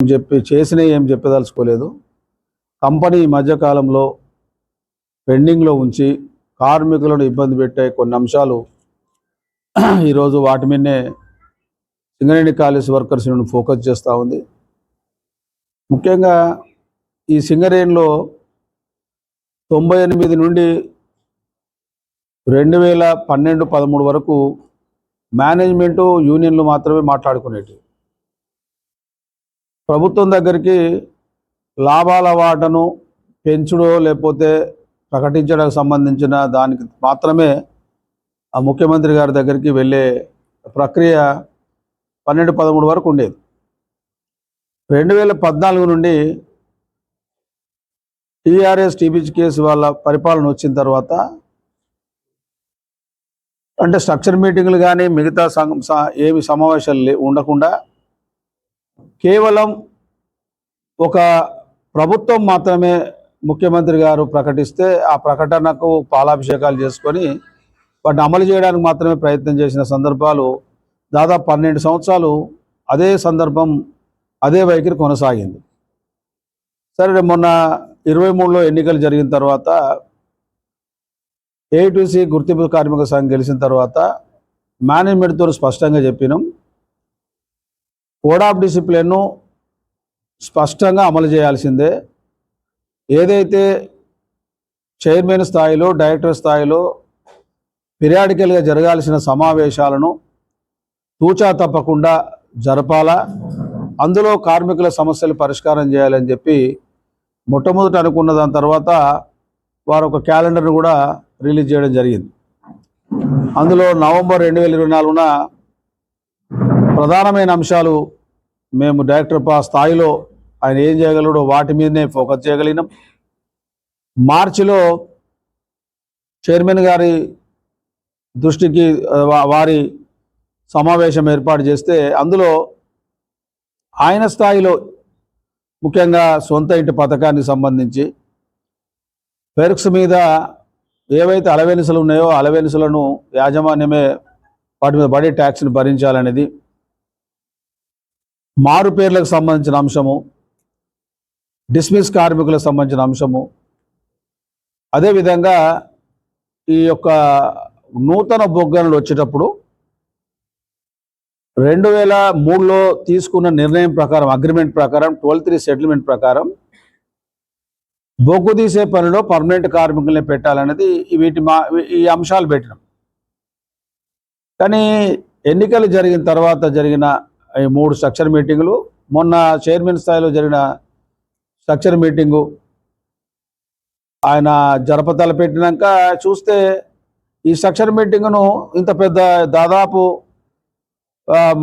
చెప్పి చేసిన ఏం చెప్పదలుచుకోలేదు. కంపెనీ ఈ మధ్యకాలంలో పెండింగ్లో ఉంచి కార్మికులను ఇబ్బంది పెట్టే కొన్ని అంశాలు ఈరోజు వాటి మీదనే సింగరేణి కాలేజ్ వర్కర్స్ ఫోకస్ చేస్తూ ఉంది. ముఖ్యంగా ఈ సింగరేణిలో తొంభై ఎనిమిది నుండి రెండు వేల పన్నెండు పదమూడు వరకు మేనేజ్మెంటు యూనియన్లు మాత్రమే మాట్లాడుకునేటివి. ప్రభుత్వం దగ్గరికి లాభాల వాటను పెంచుడో లేకపోతే ప్రకటించడానికి సంబంధించిన దానికి మాత్రమే ఆ ముఖ్యమంత్రి గారి దగ్గరికి వెళ్ళే ప్రక్రియ పన్నెండు పదమూడు వరకు ఉండేది. రెండు వేల పద్నాలుగు నుండి టీఆర్ఎస్ టీబీజీ కేసు వాళ్ళ పరిపాలన వచ్చిన తర్వాత అంటే స్ట్రక్చర్ మీటింగ్లు కానీ మిగతా సంఘం ఏమి సమావేశాలు ఉండకుండా కేవలం ఒక ప్రభుత్వం మాత్రమే ముఖ్యమంత్రి గారు ప్రకటిస్తే ఆ ప్రకటనకు పాలాభిషేకాలు చేసుకొని వాటిని అమలు చేయడానికి మాత్రమే ప్రయత్నం చేసిన సందర్భాలు దాదాపు పన్నెండు సంవత్సరాలు అదే సందర్భం అదే వైఖరి కొనసాగింది. సరే మొన్న ఇరవై మూడులో ఎన్నికలు జరిగిన తర్వాత ఏఐటీసీ గుర్తింపు కార్మిక సంఘం గెలిచిన తర్వాత మేనేజ్మెంట్తో స్పష్టంగా చెప్పినాం. కోడ్ ఆఫ్ డిసిప్లిన్ను స్పష్టంగా అమలు చేయాల్సిందే. ఏదైతే చైర్మన్ స్థాయిలో డైరెక్టర్ స్థాయిలో పిరియాడికల్గా జరగాల్సిన సమావేశాలను తూచా తప్పకుండా జరపాలా అందులో కార్మికుల సమస్యలు పరిష్కారం చేయాలని చెప్పి మొట్టమొదట అనుకున్న దాని తర్వాత వారు ఒక క్యాలెండర్ను కూడా రిలీజ్ చేయడం జరిగింది. అందులో నవంబర్ రెండు వేల ఇరవై నాలుగున ప్రధానమైన అంశాలు మేము డైరెక్టర్ పా స్థాయిలో ఆయన ఏం చేయగలడో వాటి మీదనే ఫోకస్ చేయగలిగినాం. మార్చిలో చైర్మన్ గారి దృష్టికి వారి సమావేశం ఏర్పాటు చేస్తే అందులో ఆయన స్థాయిలో ముఖ్యంగా సొంత ఇంటి పథకానికి సంబంధించి పెర్క్స్ మీద ఏవైతే అలవెనుసలు ఉన్నాయో అలవెన్సులను యాజమాన్యమే వాటి మీద బడి ట్యాక్స్ని భరించాలనేది మారు పేర్లకు సంబంధించిన అంశము డిస్మిస్ కార్మికులకు సంబంధించిన అంశము. అదేవిధంగా ఈ యొక్క నూతన బొగ్గనలు వచ్చేటప్పుడు రెండు వేల మూడులో తీసుకున్న నిర్ణయం ప్రకారం అగ్రిమెంట్ ప్రకారం ట్వెల్వ్ త్రీ సెటిల్మెంట్ ప్రకారం బొగ్గు తీసే పనిలో పర్మనెంట్ కార్మికుల్ని పెట్టాలనేది వీటి మా ఈ అంశాలు పెట్టినాం. కానీ ఎన్నికలు జరిగిన తర్వాత జరిగిన ఈ మూడు స్ట్రక్చర్ మీటింగులు. మొన్న చైర్మన్ స్థాయిలో జరిగిన స్ట్రక్చర్ మీటింగు. ఆయన జరపతల పెట్టినాక చూస్తే ఈ స్ట్రక్చర్ మీటింగ్ను ఇంత పెద్ద దాదాపు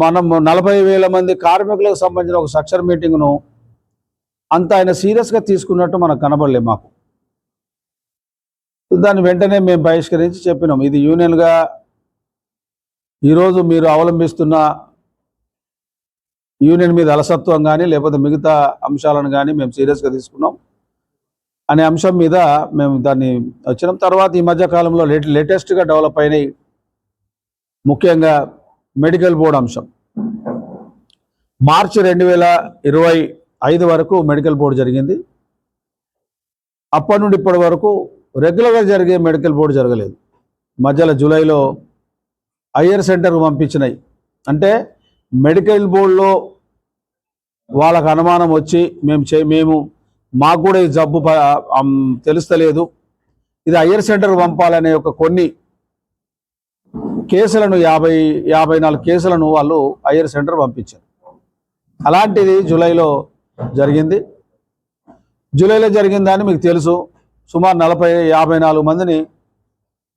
మనం నలభై వేల మంది కార్మికులకు సంబంధించిన ఒక స్ట్రక్చర్ మీటింగ్ను అంత ఆయన సీరియస్గా తీసుకున్నట్టు మనకు కనబడలే మాకు. దాన్ని వెంటనే మేము బహిష్కరించి చెప్పినాం. ఇది యూనియన్గా ఈరోజు మీరు అవలంబిస్తున్న యూనియన్ మీద అలసత్వం కానీ లేకపోతే మిగతా అంశాలను కానీ మేము సీరియస్గా తీసుకున్నాం. అనే అంశం మీద మేము దాన్ని వచ్చినాం. తర్వాత ఈ మధ్య కాలంలో లేట లేటెస్ట్గా డెవలప్ అయినాయి ముఖ్యంగా మెడికల్ బోర్డు అంశం. మార్చి రెండు వేల ఇరవై ఐదు వరకు మెడికల్ బోర్డు జరిగింది. అప్పటి నుండి ఇప్పటి వరకు రెగ్యులర్గా జరిగే మెడికల్ బోర్డు జరగలేదు. మధ్యలో జూలైలో హయ్యర్ సెంటర్కు పంపించినాయి. అంటే మెడికల్ బోర్డులో వాళ్ళకు అనుమానం వచ్చి మేము చే మేము మాకు కూడా ఈ జబ్బు తెలుస్తలేదు. ఇది హయ్యర్ సెంటర్ పంపాలనే ఒక కొన్ని కేసులను యాభై యాభై నాలుగు కేసులను వాళ్ళు హయ్యర్ సెంటర్ పంపించారు. అలాంటిది జూలైలో జరిగింది. జూలైలో జరిగిందని మీకు తెలుసు. సుమారు నలభై యాభై నాలుగు మందిని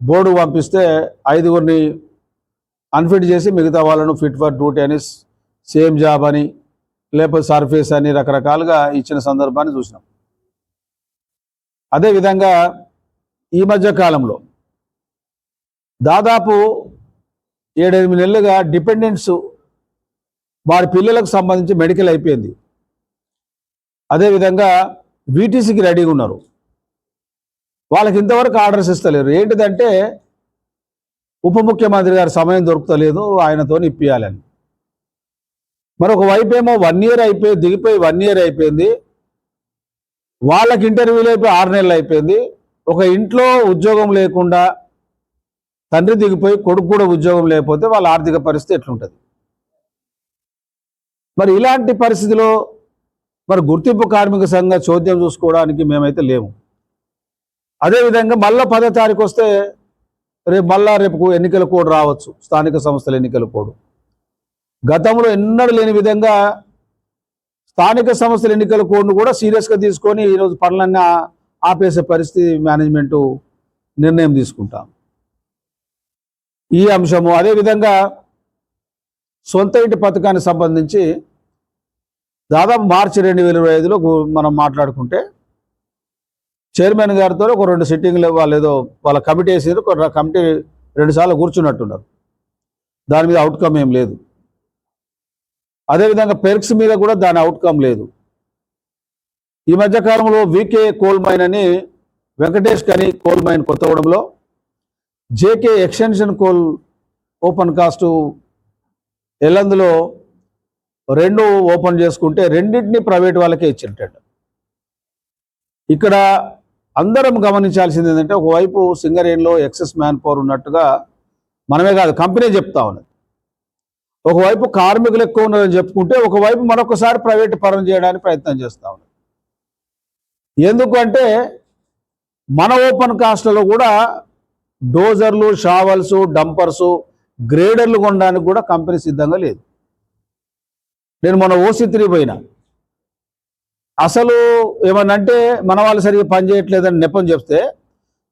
బోర్డు పంపిస్తే ఐదుగురిని అన్ఫిట్ చేసి మిగతా వాళ్ళను ఫిట్ ఫర్ డ్యూటీ అని సేమ్ జాబ్ అని లేకపోతే సర్ఫేస్ అని రకరకాలుగా ఇచ్చిన సందర్భాన్ని చూసినాం. అదేవిధంగా ఈ మధ్య కాలంలో దాదాపు ఏడెనిమిది నెలలుగా డిపెండెంట్స్ వారి పిల్లలకు సంబంధించి మెడికల్ అయిపోయింది. అదేవిధంగా వీటీసీకి రెడీగా ఉన్నారు. వాళ్ళకి ఇంతవరకు ఆర్డర్స్ ఇస్తలేరు. ఏంటిదంటే ఉప ముఖ్యమంత్రి గారి సమయం దొరుకుతలేదు ఆయనతో ఇప్పియాలని. మరొక వైపు ఏమో వన్ ఇయర్ అయిపోయి దిగిపోయి వన్ ఇయర్ అయిపోయింది. వాళ్ళకి ఇంటర్వ్యూలు అయిపోయి ఆరు నెలలు అయిపోయింది. ఒక ఇంట్లో ఉద్యోగం లేకుండా తండ్రి దిగిపోయి కొడుకు కూడా ఉద్యోగం లేకపోతే వాళ్ళ ఆర్థిక పరిస్థితి ఎట్లుంటుంది? మరి ఇలాంటి పరిస్థితిలో మరి గుర్తింపు కార్మిక సంఘ చోద్యం చూసుకోవడానికి మేమైతే లేము. అదేవిధంగా మళ్ళీ పదో తారీఖు వస్తే రేపు మళ్ళా రేపు ఎన్నికల కోడ్ రావచ్చు. స్థానిక సంస్థల ఎన్నికల కోడ్. గతంలో ఎన్నడూ లేని విధంగా స్థానిక సంస్థల ఎన్నికల కోడ్ను కూడా సీరియస్గా తీసుకొని ఈరోజు పనులన్నీ ఆపేసే పరిస్థితి మేనేజ్మెంట్ నిర్ణయం తీసుకుంటాం. ఈ అంశము అదేవిధంగా సొంత ఇంటి పథకానికి సంబంధించి దాదాపు మార్చి రెండు వేల ఇరవై ఐదులో మనం మాట్లాడుకుంటే చైర్మన్ గారితో ఒక రెండు సిట్టింగ్లు వాళ్ళు ఏదో వాళ్ళ కమిటీ వేసారు ఒక కమిటీ రెండుసార్లు కూర్చున్నట్టున్నారు. దాని మీద అవుట్కమ్ ఏం లేదు. అదేవిధంగా పెర్క్స్ మీద కూడా దాని అవుట్కమ్ లేదు. ఈ మధ్య కాలంలో వికే కోల్ మైన్ అని వెంకటేష్ కని కోల్ మైన్ కొత్తగూడెంలో JK extension coal open cast ఎల్లందులో రెండు ఓపెన్ చేసుకుంటే రెండింటిని ప్రైవేట్ వాళ్ళకే ఇచ్చింటాడు. ఇక్కడ అందరం గమనించాల్సింది ఏంటంటే ఒకవైపు సింగరేణిలో ఎక్సెస్ మ్యాన్ పవర్ ఉన్నట్టుగా మనమే కాదు కంపెనీ చెప్తా ఉన్నది. ఒకవైపు కార్మికులు ఎక్కువ ఉన్నారని చెప్పుకుంటే ఒకవైపు మరొకసారి ప్రైవేట్ పరం చేయడానికి ప్రయత్నం చేస్తా ఉన్నది. ఎందుకంటే మన ఓపెన్ కాస్ట్లలో కూడా డోజర్లు షావల్స్ డంపర్సు గ్రేడర్లు కొనడానికి కూడా కంపెనీ సిద్ధంగా లేదు. నేను మొన్న ఓసి త్రీ పోయినా. అసలు ఏమనంటే మన వాళ్ళు సరిగ్గా పనిచేయట్లేదని నెపం చెప్తే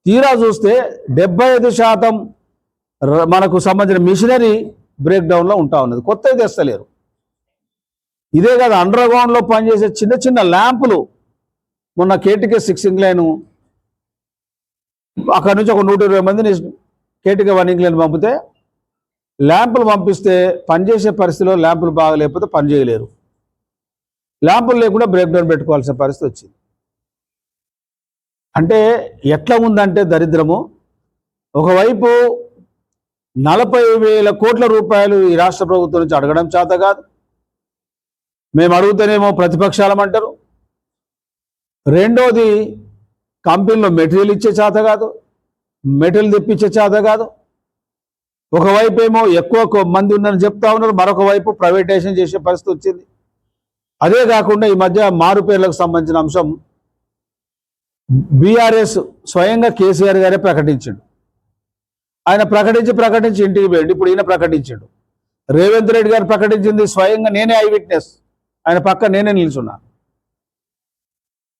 తీరా చూస్తే డెబ్బై ఐదు శాతం మనకు సంబంధించిన మిషనరీ బ్రేక్ డౌన్లో ఉంటా ఉన్నది. కొత్తవి తెస్తలేరు. ఇదే కదా అండర్ గ్రౌండ్లో పనిచేసే చిన్న చిన్న ల్యాంపులు. మొన్న కేటీకే సిక్స్ లైను. అక్కడ నుంచి ఒక నూట ఇరవై మందిని కేటీకే వన్ ఇంగ్లైన్ పంపితే ల్యాంపులు పంపిస్తే పనిచేసే పరిస్థితిలో ల్యాంపులు బాగా లేకపోతే పని చేయలేరు. ల్యాంపులు లేకుండా బ్రేక్ డౌన్ పెట్టుకోవాల్సిన పరిస్థితి వచ్చింది. అంటే ఎట్లా ఉందంటే దరిద్రము. ఒకవైపు నలభై వేల కోట్ల రూపాయలు ఈ రాష్ట్ర ప్రభుత్వం నుంచి అడగడం చేత కాదు. మేము అడుగుతేనేమో ప్రతిపక్షాలమంటారు రెండోది కంపెనీలో మెటీరియల్ ఇచ్చే చేత కాదు. మెటీరియల్ తెప్పించే చేత కాదు. ఒకవైపు ఏమో ఎక్కువ మంది ఉన్నారని చెప్తా ఉన్నారు. మరొక వైపు ప్రైవేటైజేషన్ చేసే పరిస్థితి వచ్చింది. అదే కాకుండా ఈ మధ్య మారు పేర్లకు సంబంధించిన అంశం బీఆర్ఎస్ స్వయంగా కేసీఆర్ గారే ప్రకటించాడు. ఆయన ప్రకటించి ప్రకటించి ఇంటికి పోయాడు. ఇప్పుడు ఈయన ప్రకటించాడు. రేవంత్ రెడ్డి గారు ప్రకటించింది స్వయంగా నేనే ఐ విట్నెస్. ఆయన పక్క నేనే నిల్చున్నా.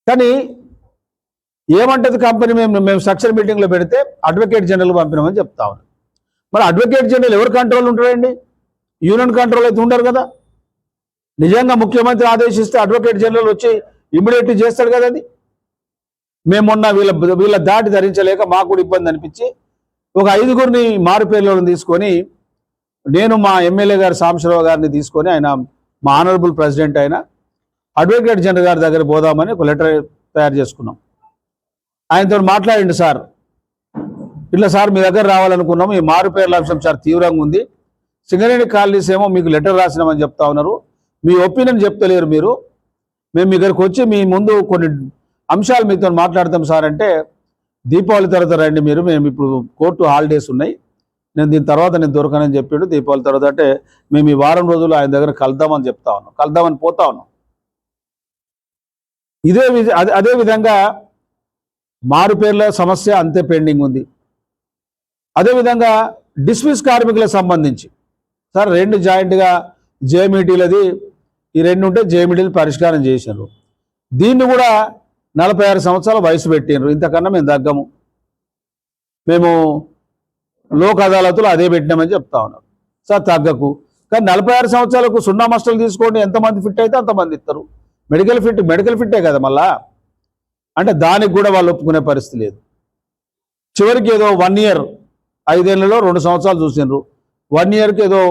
కానీ ఏమంటది కంపెనీ మేము మేము స్ట్రక్చర్ మీటింగ్లో పెడితే అడ్వకేట్ జనరల్ పంపినామని చెప్తా ఉన్నాం. మరి అడ్వకేట్ జనరల్ ఎవరు కంట్రోల్ ఉంటాడండి? యూనియన్ కంట్రోల్ అయితే ఉండరు కదా. నిజంగా ముఖ్యమంత్రి ఆదేశిస్తే అడ్వకేట్ జనరల్ వచ్చి ఇమ్మీడియట్ చేస్తాడు కదండి మేము మొన్న వీళ్ళ వీళ్ళ దాటి ధరించలేక మాకు కూడా ఇబ్బంది అనిపించి ఒక ఐదుగురిని మారుపేర్లను తీసుకొని నేను మా ఎమ్మెల్యే గారు సాంబశివరావు గారిని తీసుకొని ఆయన మా ఆనరబుల్ ప్రెసిడెంట్ అయిన అడ్వకేట్ జనరల్ గారి దగ్గర పోదామని ఒక లెటర్ తయారు చేసుకున్నాం. ఆయనతో మాట్లాడండి సార్. ఇట్లా సార్ మీ దగ్గర రావాలనుకున్నాము ఈ మారుపేర్ల అంశం సార్ తీవ్రంగా ఉంది. సింగరేణి కాలనీస్ ఏమో మీకు లెటర్ రాసినామని చెప్తా ఉన్నారు. మీ ఒపీనియన్ చెప్తలేరు మీరు. మేము మీ దగ్గరకు వచ్చి మీ ముందు కొన్ని అంశాలు మీతో మాట్లాడతాం సార్ అంటే దీపావళి తర్వాత రండి మీరు. మేము ఇప్పుడు కోర్టు హాలిడేస్ ఉన్నాయి. నేను దీని తర్వాత నేను దొరకనని చెప్పాడు. దీపావళి తర్వాత అంటే మేము ఈ వారం రోజులు ఆయన దగ్గర కలుద్దామని చెప్తా ఉన్నాం. కలుద్దామని పోతా ఉన్నాం. ఇదే విధ అదే అదే విధంగా మారు పేర్ల సమస్య అంతే పెండింగ్ ఉంది. అదేవిధంగా డిస్మిస్ కార్మికులకు సంబంధించి సార్ రెండు జాయింట్గా జేమిటీలది ఈ రెండు ఉంటే జేమిడిని పరిష్కారం చేశారు. దీన్ని కూడా నలభై ఆరు సంవత్సరాల వయసు పెట్టినారు ఇంతకన్నా మేము తగ్గము. మేము లోక్ అదాలతులు అదే పెట్టినామని చెప్తా ఉన్నారు. సార్ తగ్గకు. కానీ నలభై ఆరు సంవత్సరాలకు సున్నా మస్టలు తీసుకోండి. ఎంతమంది ఫిట్ అయితే అంతమంది ఇస్తారు. మెడికల్ ఫిట్ మెడికల్ ఫిట్టే కదా మళ్ళా? అంటే దానికి కూడా వాళ్ళు ఒప్పుకునే పరిస్థితి లేదు. చివరికి ఏదో వన్ ఇయర్ ఐదేళ్ళలో రెండు సంవత్సరాలు చూసినారు వన్ ఇయర్కి ఏదో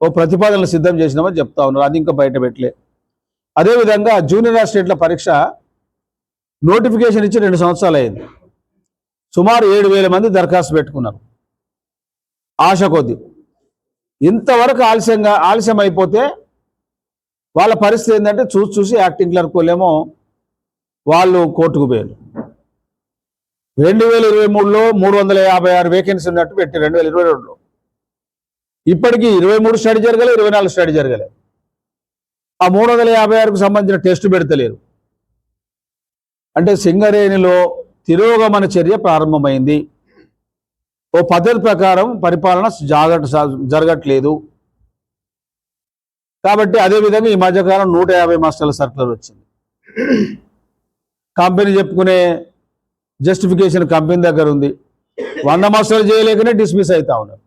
ఓ ప్రతిపాదనలు సిద్ధం చేసినామని చెప్తా ఉన్నారు. అది ఇంకా బయట పెట్టలే. అదేవిధంగా జూనియర్ స్టేట్ల పరీక్ష నోటిఫికేషన్ ఇచ్చి రెండు సంవత్సరాలు అయింది. సుమారు ఏడు వేల మంది దరఖాస్తు పెట్టుకున్నారు. ఆశ కొద్ది. ఇంతవరకు ఆలస్యంగా ఆలస్యం అయిపోతే వాళ్ళ పరిస్థితి ఏంటంటే చూసి చూసి యాక్టింగ్ క్లర్క్ వాళ్ళేమో వాళ్ళు కోర్టుకు పోయారు. రెండు వేల ఇరవై మూడులో మూడు వందల యాభై ఆరు వేకెన్సీ ఉన్నట్టు పెట్టి రెండు వేల ఇరవై రెండులో. ఇప్పటికీ ఇరవై మూడు స్టడీ జరగలే ఇరవై నాలుగు స్టడీ జరగలే. ఆ మూడు వందల యాభై ఆరుకు సంబంధించిన టెస్ట్ పెడతలేరు. అంటే సింగరేణిలో తిరోగమన చర్య ప్రారంభమైంది. ఓ పద్ధతి ప్రకారం పరిపాలన జాగట జరగట్లేదు. కాబట్టి అదేవిధంగా ఈ మధ్యకాలం నూట యాభై మాస్టర్ల సర్కులర్ వచ్చింది. కంపెనీ చెప్పుకునే జస్టిఫికేషన్ కంపెనీ దగ్గర ఉంది. వంద మాస్టర్లు చేయలేకనే డిస్మిస్ అవుతా ఉన్నారు.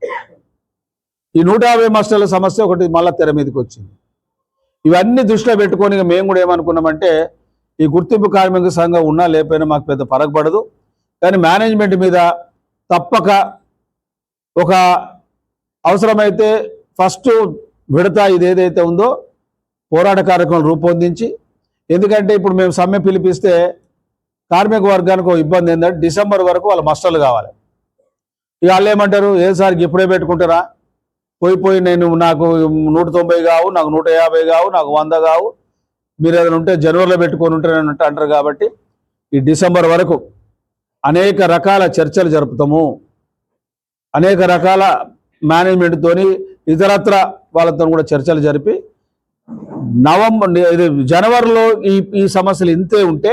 ఈ నూట యాభై మాస్టర్ల సమస్య ఒకటి మళ్ళా తెర మీదకి వచ్చింది. ఇవన్నీ దృష్టిలో పెట్టుకొని మేము కూడా ఏమనుకున్నామంటే ఈ గుర్తింపు కార్మిక సంఘం ఉన్నా లేకపోయినా మాకు పెద్ద పరగపడదు. కానీ మేనేజ్మెంట్ మీద తప్పక ఒక అవసరమైతే ఫస్ట్ విడత ఇది ఏదైతే ఉందో పోరాట కార్యక్రమం రూపొందించి ఎందుకంటే ఇప్పుడు మేము సమ్మె పిలిపిస్తే కార్మిక వర్గానికి ఒక ఇబ్బంది ఏంటంటే డిసెంబర్ వరకు వాళ్ళ మస్టర్లు కావాలి. ఇక వాళ్ళు ఏమంటారు ఏ సార్ ఇప్పుడే పెట్టుకుంటారా? పోయి పోయి నేను నాకు నూట తొంభై కావు నాకు నూట యాభై కావు నాకు వంద కావు. మీరు ఏదైనా ఉంటే జనవరిలో పెట్టుకొని ఉంటారని అంటారు కాబట్టి ఈ డిసెంబర్ వరకు అనేక రకాల చర్చలు జరుపుతాము. అనేక రకాల మేనేజ్మెంట్తోని ఇతరత్ర వాళ్ళతో కూడా చర్చలు జరిపి నవంబర్ ఇది జనవరిలో ఈ ఈ సమస్యలు ఇంతే ఉంటే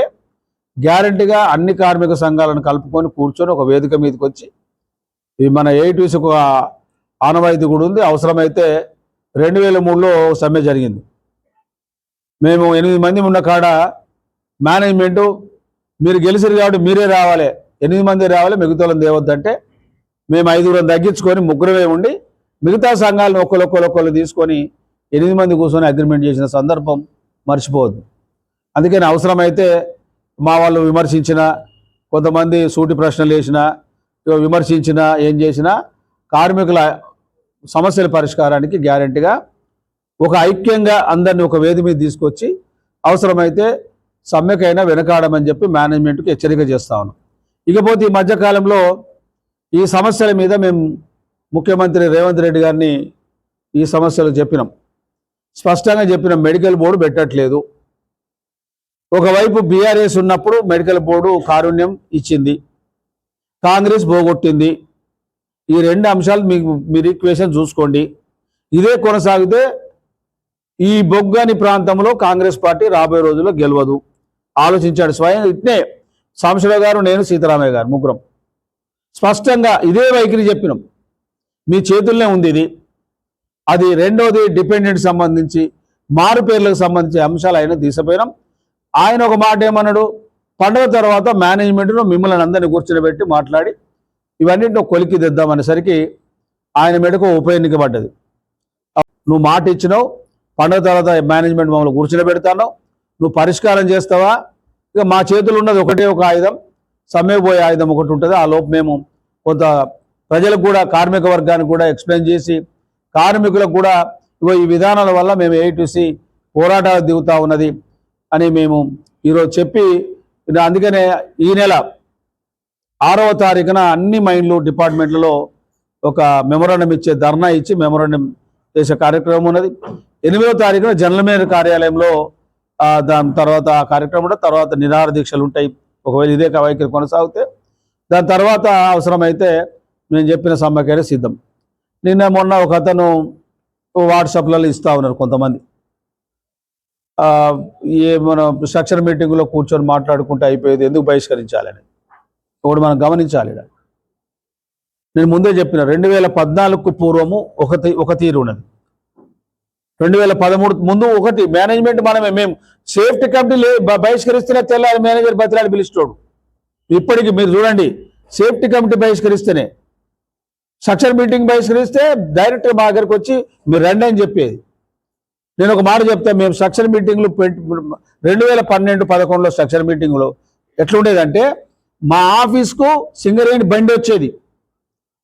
గ్యారంటీగా అన్ని కార్మిక సంఘాలను కలుపుకొని కూర్చొని ఒక వేదిక మీదకి వచ్చి ఈ మన ఎయిటీస్ ఒక ఆనవాయితీ కూడా ఉంది అవసరమైతే రెండు వేల మూడులో సమ్మె జరిగింది. మేము ఎనిమిది మంది ఉన్న కాడ మేనేజ్మెంటు మీరు గెలిచారు కాబట్టి మీరే రావాలి. ఎనిమిది మంది రావాలి మిగతా వాళ్ళని దేవద్దంటే మేము ఐదుగురం తగ్గించుకొని ముగ్గురమే ఉండి మిగతా సంఘాలను ఒక్కొక్కరు తీసుకొని ఎనిమిది మంది కూర్చొని అగ్రిమెంట్ చేసిన సందర్భం మర్చిపోవద్దు. అందుకని అవసరమైతే మా వాళ్ళు విమర్శించిన కొంతమంది సూటి ప్రశ్నలు వేసిన విమర్శించినా ఏం చేసినా కార్మికుల సమస్యల పరిష్కారానికి గ్యారంటీగా ఒక ఐక్యంగా అందరిని ఒక వేది మీద తీసుకొచ్చి అవసరమైతే సమ్మెకైనా వెనకాడమని చెప్పి మేనేజ్మెంట్కి హెచ్చరిక చేస్తా ఉన్నాం. ఇకపోతే ఈ మధ్యకాలంలో ఈ సమస్యల మీద మేము ముఖ్యమంత్రి రేవంత్ రెడ్డి గారిని ఈ సమస్యలు చెప్పినాం. స్పష్టంగా చెప్పినాం మెడికల్ బోర్డు పెట్టట్లేదు. ఒకవైపు బీఆర్ఎస్ ఉన్నప్పుడు మెడికల్ బోర్డు కారుణ్యం ఇచ్చింది. కాంగ్రెస్ పోగొట్టింది. ఈ రెండు అంశాలు మీకు మీరు ఈక్వేషన్ చూసుకోండి. ఇదే కొనసాగితే ఈ బొగ్గని ప్రాంతంలో కాంగ్రెస్ పార్టీ రాబోయే రోజుల్లో గెలవదు. ఆలోచించాడు స్వయం. ఇట్నే సాంబశివరావు గారు నేను సీతారామయ్య గారు ముగ్గురం. స్పష్టంగా ఇదే వైఖరి చెప్పినాం. మీ చేతుల్లోనే ఉంది ఇది. అది రెండోది డిపెండెంట్ సంబంధించి మారు పేర్లకు సంబంధించి అంశాలు ఆయన తీసిపోయినాం. ఆయన ఒక మాట ఏమన్నాడు? పండుగ తర్వాత మేనేజ్మెంట్ను మిమ్మల్ని అందరినీ కూర్చోబెట్టి మాట్లాడి ఇవన్నింటిని కొలికి దిద్దామనేసరికి ఆయన మెడకు ఉప ఎన్నిక పడ్డది నువ్వు మాట ఇచ్చినావు పండుగ తర్వాత మేనేజ్మెంట్ మమ్మల్ని కూర్చోబెడతాను నువ్వు పరిష్కారం చేస్తావా? ఇక మా చేతులు ఉన్నది ఒకటే ఒక ఆయుధం సమ్మెపోయే ఆయుధం ఒకటి ఉంటుంది. ఆ లోపు మేము కొంత ప్రజలకు కూడా కార్మిక వర్గానికి కూడా ఎక్స్ప్లెయిన్ చేసి కార్మికులకు కూడా ఇగో ఈ విధానాల వల్ల మేము ఏఐటీసీ పోరాటాలు దిగుతా ఉన్నది అని మేము ఈరోజు చెప్పి అందుకనే ఈ నెల ఆరవ తారీఖున అన్ని మైండ్లు డిపార్ట్మెంట్లలో ఒక మెమోరాండం ఇచ్చే ధర్నా ఇచ్చి మెమోరాండం చేసే కార్యక్రమం ఉన్నది. ఎనిమిదవ తారీఖున జనరల్ మేనేజర్ కార్యాలయంలో దాని తర్వాత ఆ కార్యక్రమం తర్వాత నిరాహార దీక్షలు ఉంటాయి. ఒకవేళ ఇదే వైఖరి కొనసాగితే దాని తర్వాత అవసరమైతే నేను చెప్పిన సమ్మకైనా సిద్ధం. నిన్న మొన్న ఒక అతను వాట్సాప్లలో ఇస్తా ఉన్నారు కొంతమంది. ఏ మన స్ట్రక్చర్ మీటింగ్లో కూర్చొని మాట్లాడుకుంటే అయిపోయేది ఎందుకు బహిష్కరించాలని. ఒకటి మనం గమనించాలి నేను ముందే చెప్పిన రెండు వేల పద్నాలుగుకు పూర్వము ఒక ఒక తీరు ఉన్నది. రెండు వేల పదమూడు ముందు ఒకటి మేనేజ్మెంట్ మనమే మేము సేఫ్టీ కమిటీ లే బహిష్కరిస్తేనే తెల్లారి మేనేజర్ బతిలాడి పిలుస్తాడు. ఇప్పటికి మీరు చూడండి సేఫ్టీ కమిటీ బహిష్కరిస్తేనే సక్షన్ మీటింగ్ బహిష్కరిస్తే డైరెక్టర్ మా దగ్గరికి వచ్చి మీరు రండి అని చెప్పేది. నేను ఒక మాట చెప్తా మేము సక్షన్ మీటింగ్లు రెండు వేల పన్నెండు పదకొండులో సక్షన్ మీటింగ్లో ఎట్లుండేదంటే మా ఆఫీస్కు సింగరేణి బండి వచ్చేది.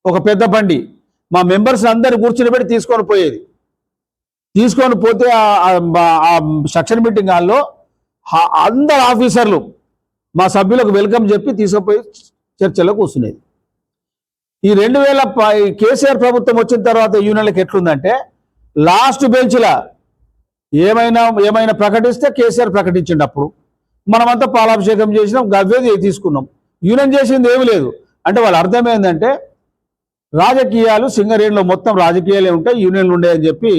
ఒక పెద్ద బండి. మా మెంబర్స్ అందరిని కూర్చుని పెట్టి తీసుకొని పోయేది. తీసుకొని పోతే ఆ- సెక్షన్ మీటింగ్ హాల్లో అందరు ఆఫీసర్లు మా సభ్యులకు వెల్కమ్ చెప్పి తీసుకుపోయి చర్చలో కూర్చునేది. ఈ రెండు వేల ప- కేసీఆర్ ప్రభుత్వం వచ్చిన తర్వాత యూనియన్లకు ఎట్లుందంటే లాస్ట్ బెంచ్ల ఏమైనా ఏమైనా ప్రకటిస్తే కేసీఆర్ ప్రకటించండి అప్పుడు. మనమంతా పాలాభిషేకం చేసినాం గవ్వేది తీసుకున్నాం. యూనియన్ చేసింది ఏమీ లేదు. అంటే వాళ్ళు అర్థం ఏంటంటే రాజకీయాలు సింగరేణిలో మొత్తం రాజకీయాలే ఉంటాయి యూనియన్లు ఉండేయని చెప్పి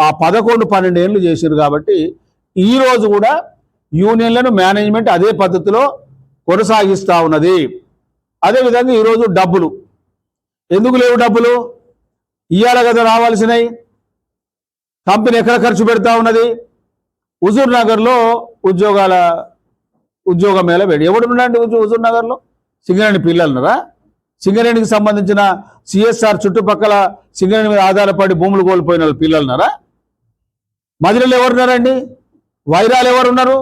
ఆ పదకొండు పన్నెండు ఏళ్ళు చేసారు కాబట్టి ఈ రోజు కూడా యూనియన్లను మేనేజ్మెంట్ అదే పద్ధతిలో కొనసాగిస్తూ ఉన్నది. అదేవిధంగా ఈరోజు డబ్బులు. ఎందుకు లేవు డబ్బులు? ఇవాళ కదా రావాల్సినవి. కంపెనీ ఎక్కడ ఖర్చు పెడతా ఉన్నది? హుజూర్ నగర్లో ఉద్యోగాల ఉద్యోగం మేళ పెడి ఎవడు ఉన్నాడు హుజూర్ నగర్లో? సింగరేణి పిల్లలున్నారా? సింగరేణికి సంబంధించిన సిఎస్ఆర్ చుట్టుపక్కల సింగరేణి మీద ఆధారపడి భూములు కోల్పోయిన వాళ్ళు పిల్లలున్నారా? మదిరలు ఎవరున్నారండి? వైరాలు ఎవరున్నారు?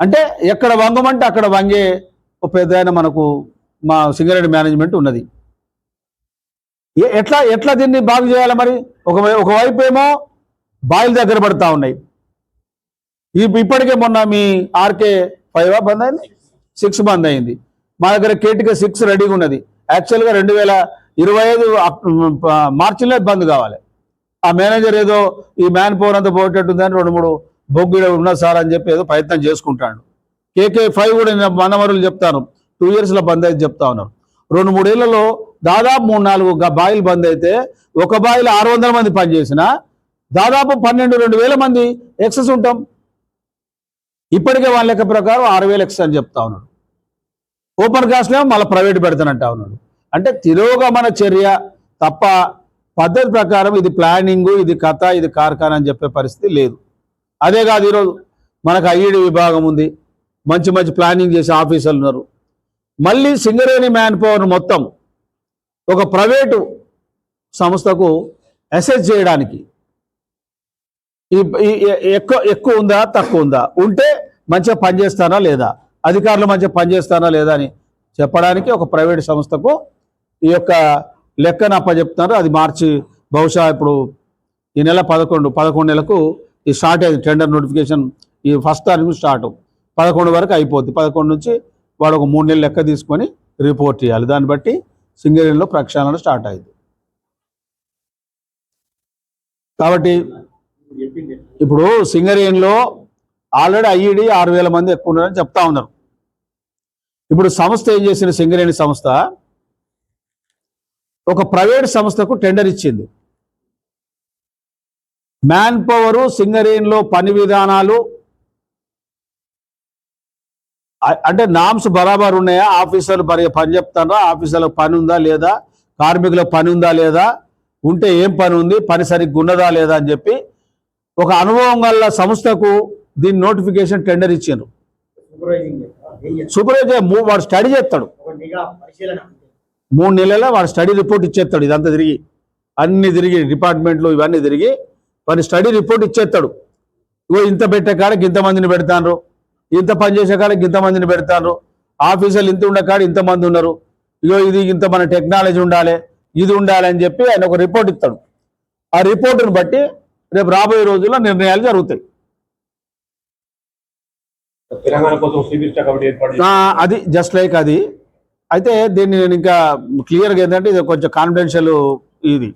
అంటే ఎక్కడ వంగమంటే అక్కడ వంగే ఒక పెద్ద మనకు మా సింగరేణి మేనేజ్మెంట్ ఉన్నది. ఎట్లా ఎట్లా దీన్ని బాగు చేయాలి మరి? ఒక ఒకవైపు ఏమో బాయిల దగ్గర పడతా ఉన్నాయి. ఇప్పటికే మొన్న మీ ఆర్కే ఫైవ్ బంద్ అయింది? సిక్స్ బంద్ అయింది. మా దగ్గర కేటిక సిక్స్ రెడీగా ఉన్నది. యాక్చువల్గా రెండు వేల ఇరవై ఐదు మార్చిలో బంద్ కావాలి. ఆ మేనేజర్ ఏదో ఈ మ్యాన్ పవర్ అంతా పోయేటట్టుందని రెండు మూడు బొగ్గు ఉన్న సార్ అని చెప్పి ఏదో ప్రయత్నం చేసుకుంటాడు. కేకే ఫైవ్ కూడా నేను మనవరులు చెప్తాను. టూ ఇయర్స్లో బంద్ అయితే చెప్తా ఉన్నారు. రెండు మూడేళ్ళలో దాదాపు మూడు నాలుగు బాయిలు బంద్ అయితే ఒక బాయిలో ఆరు వందల మంది పనిచేసిన దాదాపు పన్నెండు రెండు వేల మంది ఎక్సెస్ ఉంటాం. ఇప్పటికే వాళ్ళ లెక్క ప్రకారం ఆరు వేలు ఎక్స్ట్రా అని చెప్తా ఉన్నాడు. ఓపెన్ కాస్ట్లేమో మళ్ళీ ప్రైవేట్ పెడతానంటా ఉన్నాడు. అంటే తిరోగమన చర్య తప్ప పద్ధతి ప్రకారం ఇది ప్లానింగ్ ఇది కథ ఇది కార్ఖానా అని చెప్పే పరిస్థితి లేదు. అదే కాదు ఈరోజు మనకు ఐఈడి విభాగం ఉంది. మంచి మంచి ప్లానింగ్ చేసే ఆఫీసర్లు ఉన్నారు. మళ్ళీ సింగరేణి మ్యాన్ పవర్ మొత్తం ఒక ప్రైవేటు సంస్థకు అసెస్ చేయడానికి ఎక్కువ ఎక్కువ ఉందా తక్కువ ఉందా? ఉంటే మంచిగా పనిచేస్తానా లేదా? అధికారులు మంచిగా పనిచేస్తానా లేదా అని చెప్పడానికి ఒక ప్రైవేట్ సంస్థకు ఈ యొక్క లెక్కను అప్పచెప్తున్నారు. అది మార్చి బహుశా ఇప్పుడు ఈ నెల పదకొండు పదకొండు నెలకు ఈ స్టార్ట్ అయింది. టెండర్ నోటిఫికేషన్ ఈ ఫస్ట్ తారీఖు స్టార్ట్. పదకొండు వరకు అయిపోద్ది. పదకొండు నుంచి వాడు ఒక మూడు నెలలు లెక్క తీసుకొని రిపోర్ట్ చేయాలి. దాన్ని బట్టి సింగరేణిలో ప్రక్షాళన స్టార్ట్ అయింది. కాబట్టి ఇప్పుడు సింగరేణిలో ఆల్రెడీ ఐఈడి ఆరు వేల మంది ఎక్కువ ఉన్నారని చెప్తా ఉన్నారు. ఇప్పుడు సంస్థ ఏం చేసిన సింగరేణి సంస్థ ఒక ప్రైవేట్ సంస్థకు టెండర్ ఇచ్చింది. మ్యాన్ పవరు సింగరేణిలో పని విధానాలు అంటే నామ్స్ బరాబర్ ఉన్నాయా? ఆఫీసర్లు పని పని చెప్తారా? ఆఫీసర్లకు పని ఉందా లేదా? కార్మికులకు పని ఉందా లేదా? ఉంటే ఏం పని ఉంది? పని సరిగ్గా ఉన్నదా లేదా అని చెప్పి ఒక అనుభవం గల సంస్థకు దీని నోటిఫికేషన్ టెండర్ ఇచ్చారు సూపర్వైజింగ్ సూపర్వైజర్ వాడు స్టడీ చేస్తాడు. మూడు నెలల వాడు స్టడీ రిపోర్ట్ ఇచ్చేస్తాడు. ఇదంతా తిరిగి అన్ని తిరిగి డిపార్ట్మెంట్లు ఇవన్నీ తిరిగి వాడి స్టడీ రిపోర్ట్ ఇచ్చేస్తాడు. ఇగో ఇంత పెట్టే కాడకి ఇంతమందిని పెడతాను ఇంత పని చేసే కాడకి ఇంతమందిని పెడతాను ఆఫీసర్లు ఇంత ఉండే కాడ ఇంతమంది ఉన్నారు. ఇగో ఇది ఇంత మన టెక్నాలజీ ఉండాలి ఇది ఉండాలి అని చెప్పి ఆయన ఒక రిపోర్ట్ ఇస్తాడు. ఆ రిపోర్టును బట్టి రేపు రాబోయే రోజుల్లో నిర్ణయాలు జరుగుతాయి. అది జస్ట్ లైక్ అది. అయితే దీన్ని నేను ఇంకా క్లియర్గా ఏంటంటే ఇది కొంచెం కాన్ఫిడెన్షియల్ ఇది.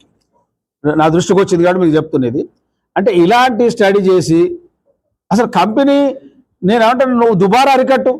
నా దృష్టికి వచ్చింది కాబట్టి మీకు చెప్తున్నది. అంటే ఇలాంటి స్టడీ చేసి అసలు కంపెనీ నేను ఏమంటాను నువ్వు దుబారా అరికట్టు.